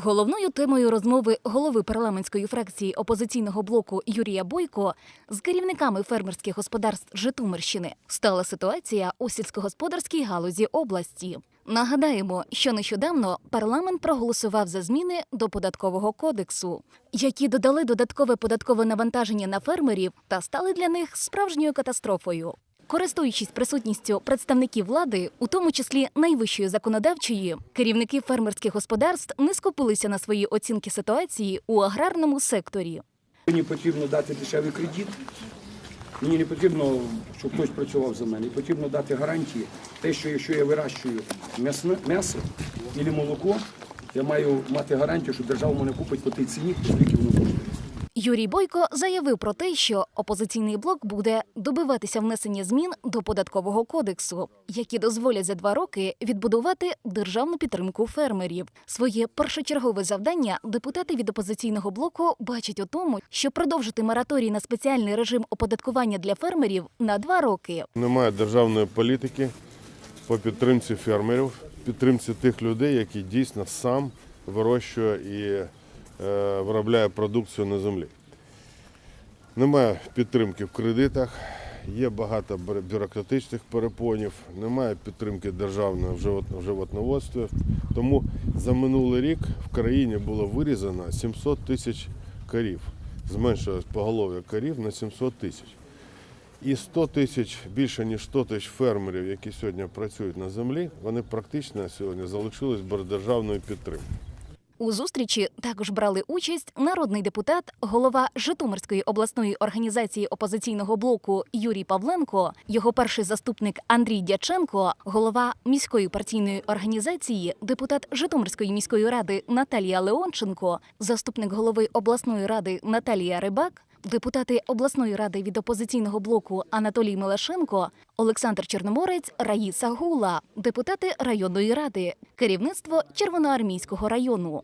Головною темою розмови голови парламентської фракції опозиційного блоку Юрія Бойко з керівниками фермерських господарств Житомирщини стала ситуація у сільськогосподарській галузі області. Нагадаємо, що нещодавно парламент проголосував за зміни до податкового кодексу, які додали додаткове податкове навантаження на фермерів та стали для них справжньою катастрофою. Користуючись присутністю представників влади, у тому числі найвищої законодавчої, керівники фермерських господарств не скупилися на свої оцінки ситуації у аграрному секторі. Мені потрібно дати дешевий кредит. Мені не потрібно, щоб хтось працював за мене. Потрібно дати гарантії. Те, що якщо я вирощую м'ясо або молоко, я маю мати гарантію, що держава мене купить по тій ціні, скільки воно коштує. Юрій Бойко заявив про те, що опозиційний блок буде добиватися внесення змін до податкового кодексу, які дозволять за два роки відбудувати державну підтримку фермерів. Своє першочергове завдання депутати від опозиційного блоку бачать у тому, що продовжити мораторій на спеціальний режим оподаткування для фермерів на два роки. Немає державної політики по підтримці фермерів, підтримці тих людей, які дійсно сам вирощує і виробляє продукцію на землі. Немає підтримки в кредитах, є багато бюрократичних перепонів, немає підтримки державної в в животноводстві. Тому за минулий рік в країні було вирізано 700 тисяч корів. Зменшилось поголов'я корів на 700 тисяч. І 100 тисяч, більше ніж 100 тисяч фермерів, які сьогодні працюють на землі, вони практично сьогодні залишились без державної підтримки. У зустрічі також брали участь народний депутат, голова Житомирської обласної організації опозиційного блоку Юрій Павленко, його перший заступник Андрій Дяченко, голова міської партійної організації, депутат Житомирської міської ради Наталія Леонченко, заступник голови обласної ради Наталія Рибак. Депутати обласної ради від опозиційного блоку Анатолій Милашенко, Олександр Чорноморець, Раїса Гула, депутати районної ради, керівництво Червоноармійського району.